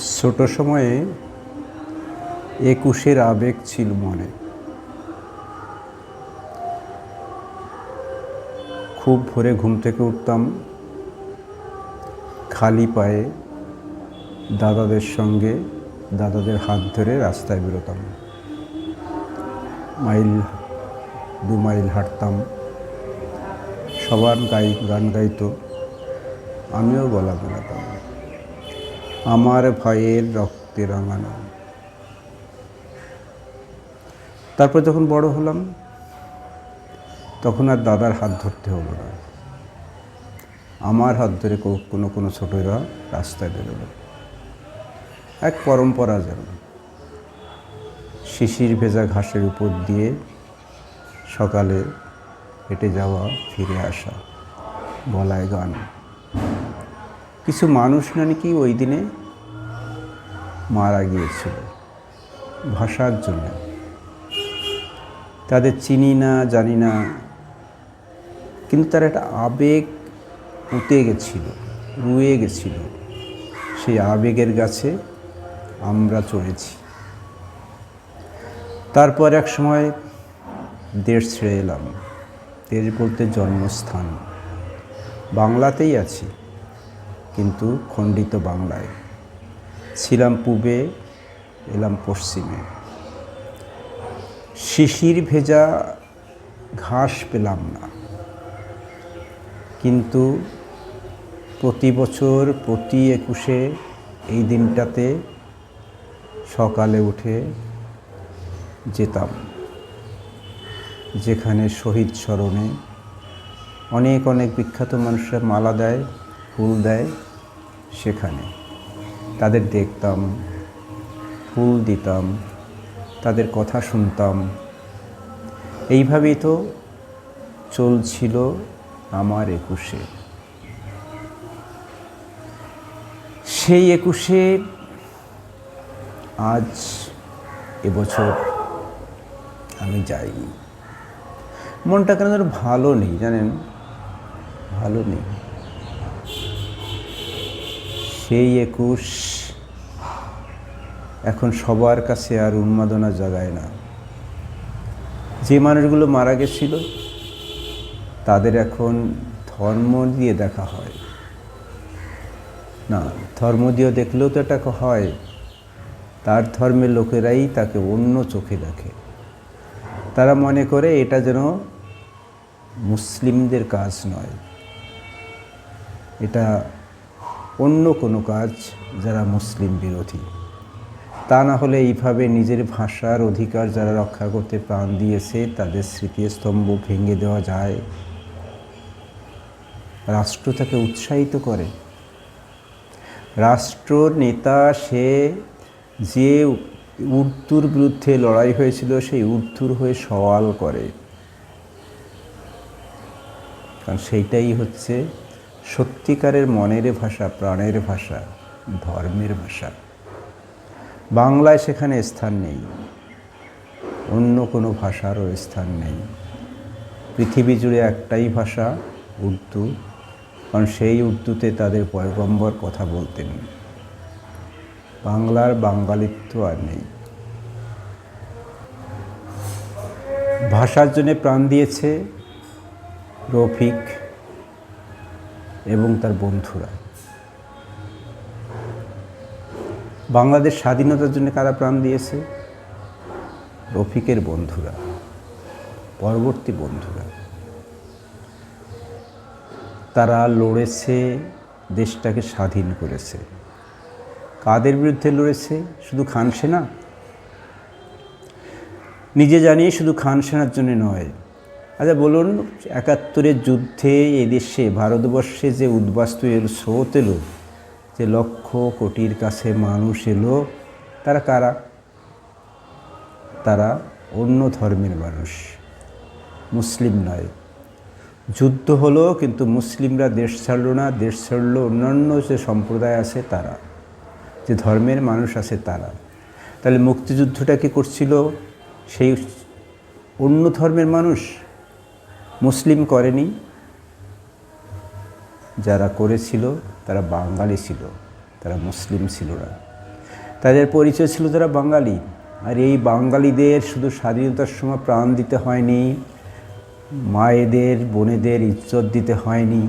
ছোট সময়ে একুশের আবেগ ছিল মনে। খুব ভোরে ঘুম থেকে উঠতাম, খালি পায়ে দাদাদের সঙ্গে দাদাদের হাত ধরে রাস্তায় বেরোতাম। মাইল, দু মাইল হাঁটতাম। সবার গাই, গান গাইতো, আমিও গলা মেলাতাম। আমার ভাইয়ের রক্তে রাঙানো তারপর যখন বড় হলাম, তখন আর দাদার হাত ধরতে হলো না। আমার হাত ধরে কোনো কোনো ছোটরা রাস্তায় বেরোলো। এক পরম্পরা যেন। শিশির ভেজা ঘাসের উপর দিয়ে সকালে হেঁটে যাওয়া, ফিরে আসা গলায় গান। কিছু মানুষ নাকি ওই দিনে মারা গিয়েছিল? ভাষার জন্য। তাদের চিনি না, জানি না, কিন্তু তার একটা আবেগ পুঁতে গেছিল, রুয়ে গেছিল। সেই আবেগের গাছে আমরা চড়েছি। তারপর এক সময় দেশ ছেড়ে এলাম। দেশ বলতে জন্মস্থান। বাংলাতেই আছি। কিন্তু খণ্ডিত বাংলায়। ছিলাম পূবে, এলাম পশ্চিমে। শিশির ভেজা ঘাস পেলাম না। কিন্তু প্রতি বছর প্রতি একুশে এই দিনটাতে সকালে উঠে যেতাম, যেখানে শহীদ স্মরণে অনেক অনেক বিখ্যাত মানুষরা মালা দেয়। ফুল দেয় সেখানে। তাদের দেখতাম, ফুল দিতাম, তাদের কথা শুনতাম। এইভাবেই তো চলছিল আমার একুশে। সেই একুশে আজ এবছর আমি যাইনি মনটা কেন ভালো নেই, জানেন? ভালো নেই। সেই একুশ এখন সবার কাছে আর উন্মাদনা জাগায় না। যে মানুষগুলো মারা গেছিল, তাদের এখন ধর্ম দিয়ে দেখা হয়। না, ধর্ম দিয়ে দেখলেও তো এটা হয়। তার ধর্মের লোকেরাই তাকে অন্য চোখে দেখে। তারা মনে করে এটা যেন মুসলিমদের কাজ নয়। এটা অন্য কোনো কাজ যারা মুসলিম বিরোধী। তা না হলে এইভাবে নিজের ভাষার অধিকার যারা রক্ষা করতে প্রাণ দিয়েছে, তাদের স্মৃতিস্তম্ভ ভেঙে দেওয়া যায়। রাষ্ট্র তাকে উৎসাহিত করে। রাষ্ট্র নেতা, সে যে উর্দুর বিরুদ্ধে লড়াই হয়েছিল সেই উর্দুর হয়ে সওয়াল করে। কারণ সেইটাই হচ্ছে সত্যিকারের মনের ভাষা, প্রাণের ভাষা, ধর্মের ভাষা। বাংলায় সেখানে স্থান নেই। অন্য কোনো ভাষারও স্থান নেই। পৃথিবী জুড়ে একটাই ভাষা, উর্দু। কারণ সেই উর্দুতে তাদের পয়গম্বর কথা বলতেন। বাংলার বাঙালিত্ব আর নেই। ভাষার জন্য প্রাণ দিয়েছে রফিক। এবং তার বন্ধুরা। বাংলাদেশ স্বাধীনতার জন্য কারা প্রাণ দিয়েছে? রফিকের বন্ধুরা, পরবর্তী বন্ধুরা। তারা লড়েছে, দেশটাকে স্বাধীন করেছে। কাদের বিরুদ্ধে লড়েছে? শুধু খান সেনা? নিজে জানিয়ে শুধু খান সেনার জন্য নয় আচ্ছা বলুন, একাত্তরের যুদ্ধে এদেশে ভারতবর্ষে যে উদ্বাস্তু এর স্রোত এলো, যে লক্ষ কোটির কাছে মানুষ এলো, তারা কারা? তারা অন্য ধর্মের মানুষ, মুসলিম নয়। যুদ্ধ হলো, কিন্তু মুসলিমরা দেশ ছাড়লো না, দেশ ছাড়লো অন্যান্য যে সম্প্রদায় আছে তারা, যে ধর্মের মানুষ আছে তারা। তাহলে মুক্তিযুদ্ধটা কি করছিল? সেই অন্য ধর্মের মানুষ? মুসলিম করেনি। যারা করেছিল, তারা বাঙালি ছিল, তারা মুসলিম ছিল না। তাদের পরিচয় ছিল তারা বাঙালি। আর এই বাঙালিদের শুধু স্বাধীনতার সময় প্রাণ দিতে হয়নি, মায়েদের, বোনেদের ইজ্জত দিতে হয়নি,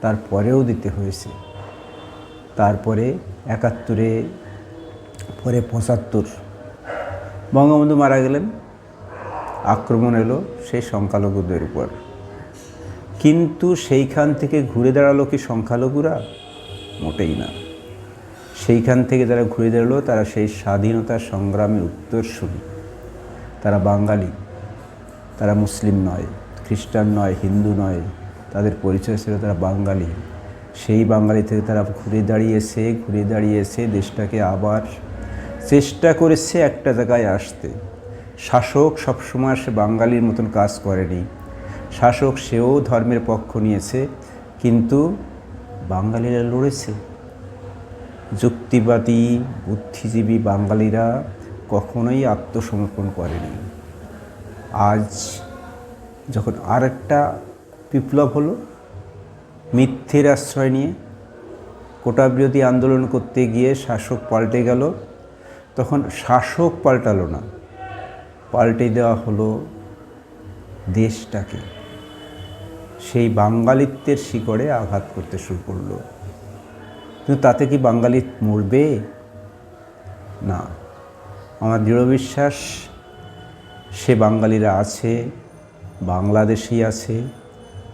তারপরেও দিতে হয়েছে। তারপরে একাত্তরে, পরে পঁচাত্তর। বঙ্গবন্ধু মারা গেলেন। আক্রমণ এলো সেই সংখ্যালঘুদের উপর। কিন্তু সেইখান থেকে ঘুরে দাঁড়াল কি সংখ্যালঘুরা? মোটেই না। সেইখান থেকে যারা ঘুরে দাঁড়াল, তারা সেই স্বাধীনতা সংগ্রামে উত্তরসূরি। তারা বাঙালি, তারা মুসলিম নয়, খ্রিস্টান নয়, হিন্দু নয়, তাদের পরিচয় ছিল তারা বাঙালি। সেই বাঙালি থেকে তারা ঘুরে দাঁড়িয়েছে ঘুরে দাঁড়িয়েছে, দেশটাকে আবার চেষ্টা করেছে একটা জায়গায় আসতে। শাসক সবসময় সে বাঙালির মতন কাজ করেনি। শাসক সেও ধর্মের পক্ষ নিয়েছে, কিন্তু বাঙালিরা লড়েছে। যুক্তিবাদী, বুদ্ধিজীবী বাঙালিরা কখনোই আত্মসমর্পণ করেনি। আজ যখন আরেকটা বিপ্লব হলো, মিথ্যের আশ্রয় নিয়ে কোটা বিরোধী আন্দোলন করতে গিয়ে শাসক পাল্টে গেল, তখন শাসক পাল্টালো না। পাল্টে দেওয়া হলো দেশটাকে। সেই বাঙালিত্বের শিকড়ে আঘাত করতে শুরু করল। কিন্তু তাতে কি বাঙালি মরবে? না। আমার দৃঢ় বিশ্বাস, সে বাঙালিরা আছে বাংলাদেশেই আছে,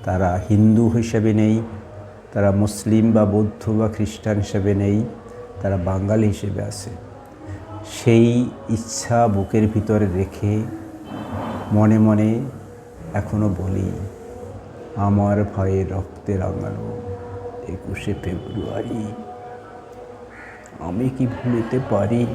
তারা হিন্দু হিসেবে নেই, তারা মুসলিম বা বৌদ্ধ বা খ্রিস্টান হিসেবে নেই, তারা বাঙালি হিসেবে আছে। সেই ইচ্ছা বুকের ভিতরে রেখে মনে মনে এখনও বলি, আমার ভয়ে রক্তে রাঙানো একুশে ফেব্রুয়ারি। আমি কি ভুলতে পারি?